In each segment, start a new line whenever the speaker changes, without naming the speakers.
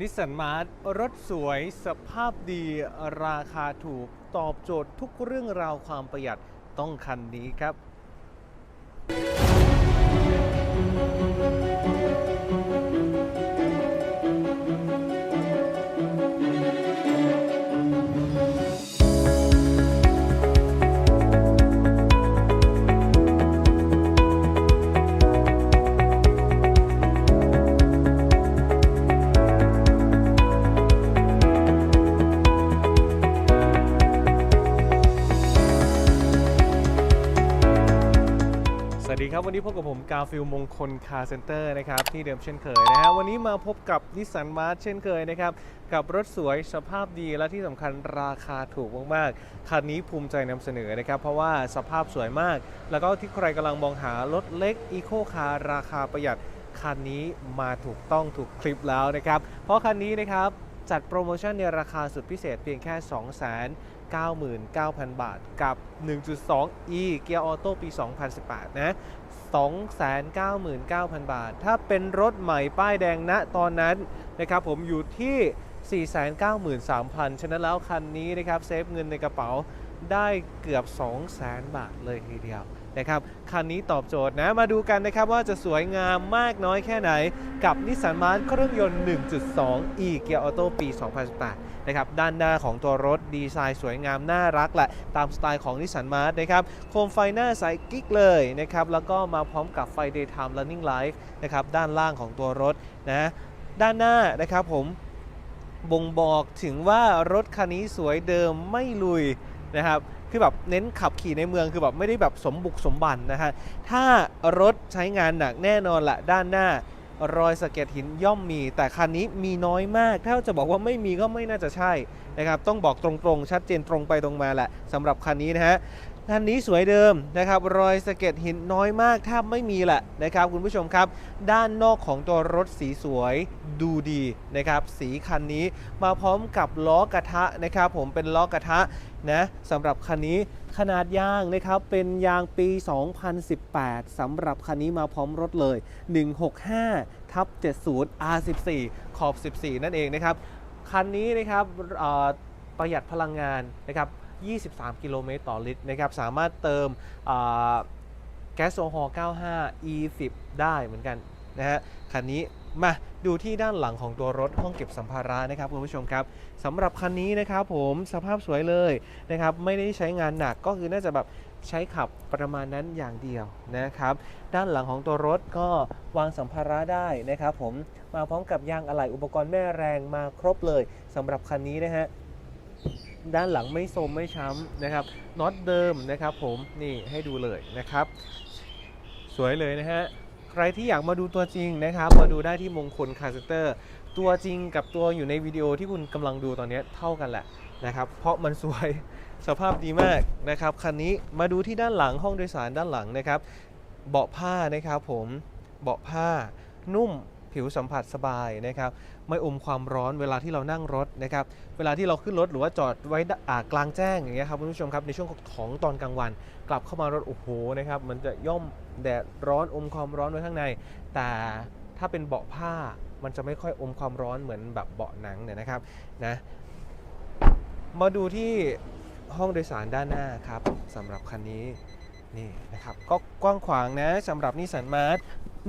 นิสสันมาร์รถสวยสภาพดีราคาถูกตอบโจทย์ทุกเรื่องราวความประหยัดต้องคันนี้ครับ วันนี้พบกับผมกาฟิลมงคลคาร์เซ็นเตอร์นะครับที่เดิมเช่นเคยนะฮะวันนี้มาพบกับนิสสันมาร์เช่นเคยนะครับกับรถสวยสภาพดีและที่สำคัญราคาถูกมากๆคันนี้ภูมิใจนำเสนอนะครับ เพราะว่าสภาพสวยมาก แล้วก็ที่ใครกำลังมองหารถเล็กอีโคคาร์ราคาประหยัดคันนี้มาถูกต้องถูกคลิปแล้วนะครับ เพราะคันนี้นะครับจัดโปรโมชั่นในราคาสุดพิเศษเพียงแค่2 9 9 0 0 0 บาทกับ 1.2e เกียร์ออโต้ปี 2018 นะ 299,000 บาท ถ้าเป็นรถใหม่ป้ายแดงณตอนนั้นนะครับผมอยู่ที่ 493,000 ฉะนั้นแล้วคันนี้นะครับเซฟเงินในกระเป๋าได้เกือบ 200,000 บาทเลยทีเดียว นะครับคันนี้ตอบโจทย์นะมาดูกันนะครับว่าจะสวยงามมากน้อยแค่ไหน กับนิสสันมาร์เครื่องยนต์ 1.2e เกียร์ออโต้ปี 2018 นะครับด้านหน้าของตัวรถดีไซน์สวยงามน่ารักแหละ ตามสไตล์ของนิสสันมาร์นะครับโคมไฟหน้าใสกิ๊กเลยนะครับแล้วก็มาพร้อมกับไฟ daytime running light นะครับด้านล่างของตัวรถนะด้านหน้านะครับผมบ่งบอกถึงว่ารถคันนี้สวยเดิมไม่ลุย นะครับคือแบบเน้นขับขี่ในเมืองคือแบบไม่ได้แบบสมบุกสมบันนะฮะถ้ารถใช้งานหนักแน่นอนละด้านหน้ารอยสะเก็ดหินย่อมมี แต่คันนี้มีน้อยมาก ถ้าจะบอกว่าไม่มีก็ไม่น่าจะใช่นะครับต้องบอกตรงๆ ชัดเจนตรงไปตรงมาแหละสำหรับคันนี้นะฮะ คันนี้สวยเดิมนะครับรอยสะเก็ดหินน้อยมากแทบไม่มีแหละนะครับคุณผู้ชมครับ ด้านนอกของตัวรถสีสวยดูดีนะครับสีคันนี้มาพร้อมกับล้อกระทะนะครับผมเป็นล้อกระทะนะสำหรับคันนี้ขนาดยางนะครับเป็นยางปี 2018สำหรับคันนี้มาพร้อมรถเลย 165ทับ70 R14 ขอบ 14 นั่นเองนะครับคันนี้นะครับประหยัดพลังงานนะครับ 23 กิโลเมตรต่อลิตรนะครับ สามารถเติมแก๊สโซฮอล์95 E10 ได้เหมือนกันนะฮะ คันนี้มาดูที่ด้านหลังของตัวรถห้องเก็บสัมภาระนะครับคุณผู้ชมครับสำหรับคันนี้นะครับผมสภาพสวยเลยนะครับไม่ได้ใช้งานหนักก็คือน่าจะแบบใช้ขับประมาณนั้นอย่างเดียวนะครับ ด้านหลังของตัวรถก็วางสัมภาระได้นะครับ ผมมาพร้อมกับยางอะไหล่อุปกรณ์แม่แรงมาครบเลยสำหรับคันนี้นะฮะ ด้านหลังไม่โทรมไม่ช้ำนะครับน็อตเดิมนะครับผมนี่ให้ดูเลยนะครับ สวยเลยนะฮะใครที่อยากมาดูตัวจริงนะครับ มาดูได้ที่มงคลคาร์เซนเตอร์ ตัวจริงกับตัวอยู่ในวิดีโอที่คุณกำลังดูตอนนี้เท่ากันแหละนะครับเพราะมันสวยสภาพดีมากนะครับคันนี้มาดูที่ด้านหลังห้องโดยสารด้านหลังนะครับ เบาะผ้านะครับผมเบาะผ้านุ่ม ผิวสัมผัสสบายนะครับ ไม่อมความร้อนเวลาที่เรานั่งรถนะครับ เวลาที่เราขึ้นรถหรือว่าจอดไว้อ่ากลางแจ้งอย่างเงี้ยครับคุณผู้ชมครับในช่วงของตอนกลางวัน กลับเข้ามารถโอ้โหนะครับมันจะย่อมแดดร้อนอมความร้อนไว้ข้างใน แต่ถ้าเป็นเบาะผ้ามันจะไม่ค่อยอมความร้อนเหมือนแบบเบาะหนังเนี่ยนะครับนะมาดูที่ห้องโดยสารด้านหน้าครับสำหรับคันนี้นี่นะครับก็กว้างขวางนะสำหรับนิสสันมาร์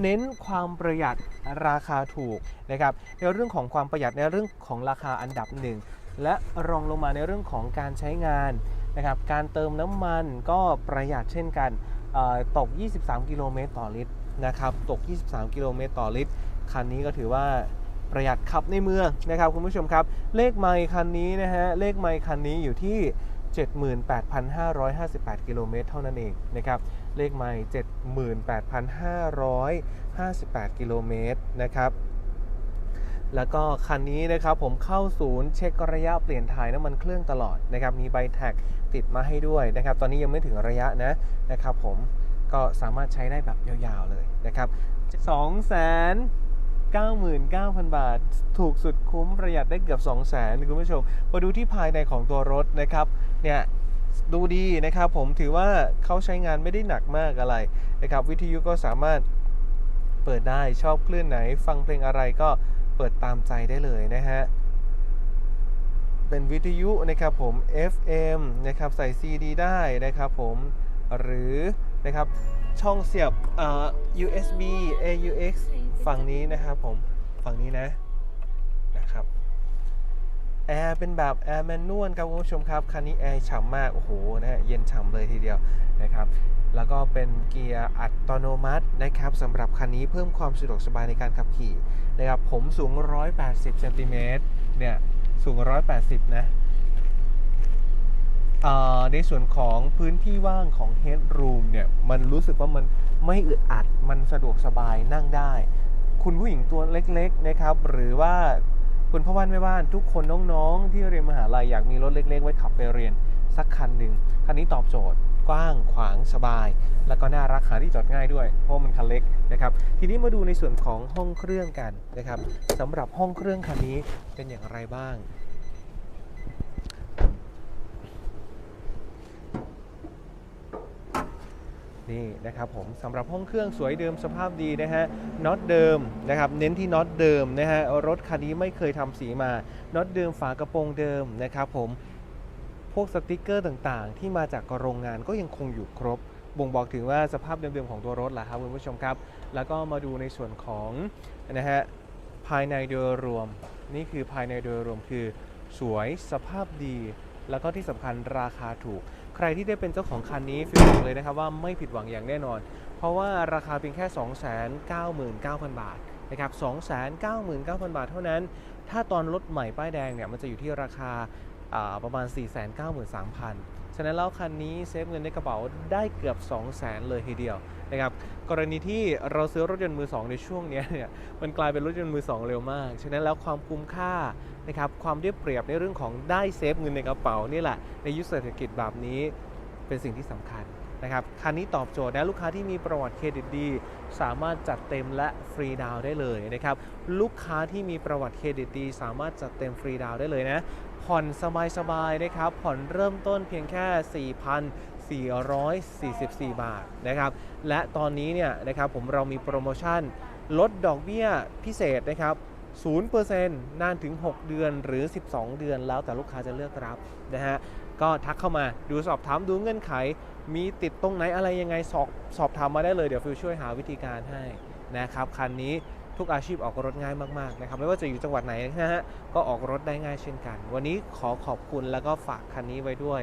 เน้นความประหยัดราคาถูกนะครับในเรื่องของความประหยัดในเรื่องของราคาอันดับหนึ่งและรองลงมาในเรื่องของการใช้งานนะครับการเติมน้ำมันก็ประหยัดเช่นกันเอ่อตก 23 กิโลเมตรต่อลิตรนะครับตก 23 กิโลเมตรต่อลิตร คันนี้ก็ถือว่าประหยัดขับในเมืองนะครับคุณผู้ชมครับ เลขไมค์คันนี้นะฮะเลขไมค์คันนี้อยู่ที่ 78,558 กิโลเมตรเท่านั้นเองนะครับเลขไมค์78,558 กิโลเมตรนะครับแล้วก็คันนี้นะครับผมเข้าศูนย์เช็คระยะเปลี่ยนถ่ายน้ำมันเครื่องตลอดนะครับมีใบแท็กติดมาให้ด้วยนะครับตอนนี้ยังไม่ถึงระยะนะนะครับผมก็สามารถใช้ได้แบบยาวๆเลยนะครับ2 9 9 0 0 0 บาท ถูกสุดคุ้มประหยัดได้เกือบ 2 0 0 0 0 0 คุณผู้ชม มาดูที่ภายในของตัวรถนะครับ เนี่ยดูดีนะครับผมถือว่าเขาใช้งานไม่ได้หนักมากอะไรนะครับวิทยุก็สามารถเปิดได้ชอบคลื่นไหน ฟังเพลงอะไรก็เปิดตามใจได้เลยนะฮะเป็นวิทยุนะครับผม FM นะครับใส่ CD ได้นะครับผมหรือนะครับช่องเสียบ USB AUX ฝั่งนี้นะครับผมฝั่งนี้นะนะครับ แอร์เป็นแบบแอร์แมนนวลครับคุณผู้ชมครับ คันนี้แอร์ฉ่ำมาก โอ้โหนะฮะเย็นฉ่ำเลยทีเดียวนะครับ แล้วก็เป็นเกียร์อัตโนมัตินะครับสำหรับคันนี้เพิ่มความสะดวกสบายในการขับขี่นะครับผมสูง 180เซนติเมตรเนี่ยสูง 180 นะอ่อในส่วนของพื้นที่ว่างของ Headroom เนี่ยมันรู้สึกว่ามันไม่อึดอัดมันสะดวกสบายนั่งได้ คุณผู้หญิงตัวเล็กๆนะครับหรือว่า คุณพ่อบ้านแม่บ้านทุกคนน้องๆ ที่เรียนมหาลัยอยากมีรถเล็ก ๆ ไว้ขับไปเรียนสักคันหนึ่งคันนี้ตอบโจทย์กว้างขวางสบาย แล้วก็น่ารักหาที่จอดง่ายด้วย เพราะมันคันเล็กนะครับ ทีนี้มาดูในส่วนของห้องเครื่องกันนะครับสำหรับห้องเครื่องคันนี้เป็นอย่างไรบ้าง นี่นะครับผมสำหรับห้องเครื่องสวยเดิมสภาพดีนะฮะน็อตเดิมนะครับเน้นที่น็อตเดิมนะฮะรถคันนี้ไม่เคยทำสีมาน็อตเดิมฝากระโปรงเดิมนะครับผมพวกสติกเกอร์ต่างๆ ที่มาจากโรงงานก็ยังคงอยู่ครบบ่งบอกถึงว่าสภาพเดิมๆของตัวรถแหละครับคุณผู้ชมครับ แล้วก็มาดูในส่วนของนะฮะภายในโดยรวม นี่คือภายในโดยรวมคือ สวยสภาพดี แล้วก็ที่สำคัญราคาถูก ใครที่ได้เป็นเจ้าของคันนี้ฟิลบอกเลยนะครับว่าไม่ผิดหวังอย่างแน่นอน เพราะว่าราคาเพียงแค่ 299,000 บาทนะครับ299,000 บาทเท่านั้น ถ้าตอนรถใหม่ป้ายแดงเนี่ยมันจะอยู่ที่ราคาประมาณ 493,000ฉะนั้นแล้วคันนี้เซฟเงินในกระเป๋าได้เกือบ 200,000 เลยทีเดียว นะครับกรณีที่เราซื้อรถยนต์มือ2ในช่วงนี้เนี่ยมันกลายเป็นรถยนต์มือ2เร็วมาก ฉะนั้นแล้วความคุ้มค่านะครับความได้เปรียบในเรื่องของได้เซฟเงินในกระเป๋านี่แหละในยุคเศรษฐกิจแบบนี้เป็นสิ่งที่สำคัญนะครับคันนี้ตอบโจทย์นะลูกค้าที่มีประวัติเครดิตดี สามารถจัดเต็มและฟรีดาวน์ได้เลยนะครับลูกค้าที่มีประวัติเครดิตดี สามารถจัดเต็มฟรีดาวน์ได้เลยนะผ่อนสบายๆนะครับผ่อนเริ่มต้นเพียงแค่ 4,444 บาทนะครับ และตอนนี้เนี่ยนะครับผมเรามีโปรโมชั่นลดดอกเบี้ยพิเศษนะครับ0%นานถึง 6 เดือนหรือ 12 เดือนแล้วแต่ลูกค้าจะเลือกรับนะฮะ ก็ทักเข้ามาดูสอบถามดูเงื่อนไข มีติดตรงไหนอะไรยังไงสอบสอบถามมาได้เลยเดี๋ยวฟิวช่วยหาวิธีการให้นะครับ คันนี้ ทุกอาชีพออกรถง่ายมากๆนะครับไม่ว่าจะอยู่จังหวัดไหนนะฮะก็ออกรถได้ง่ายเช่นกัน วันนี้ขอขอบคุณแล้วก็ฝากคันนี้ไว้ด้วย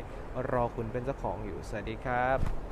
รอคุณเป็นเจ้าของอยู่ สวัสดีครับ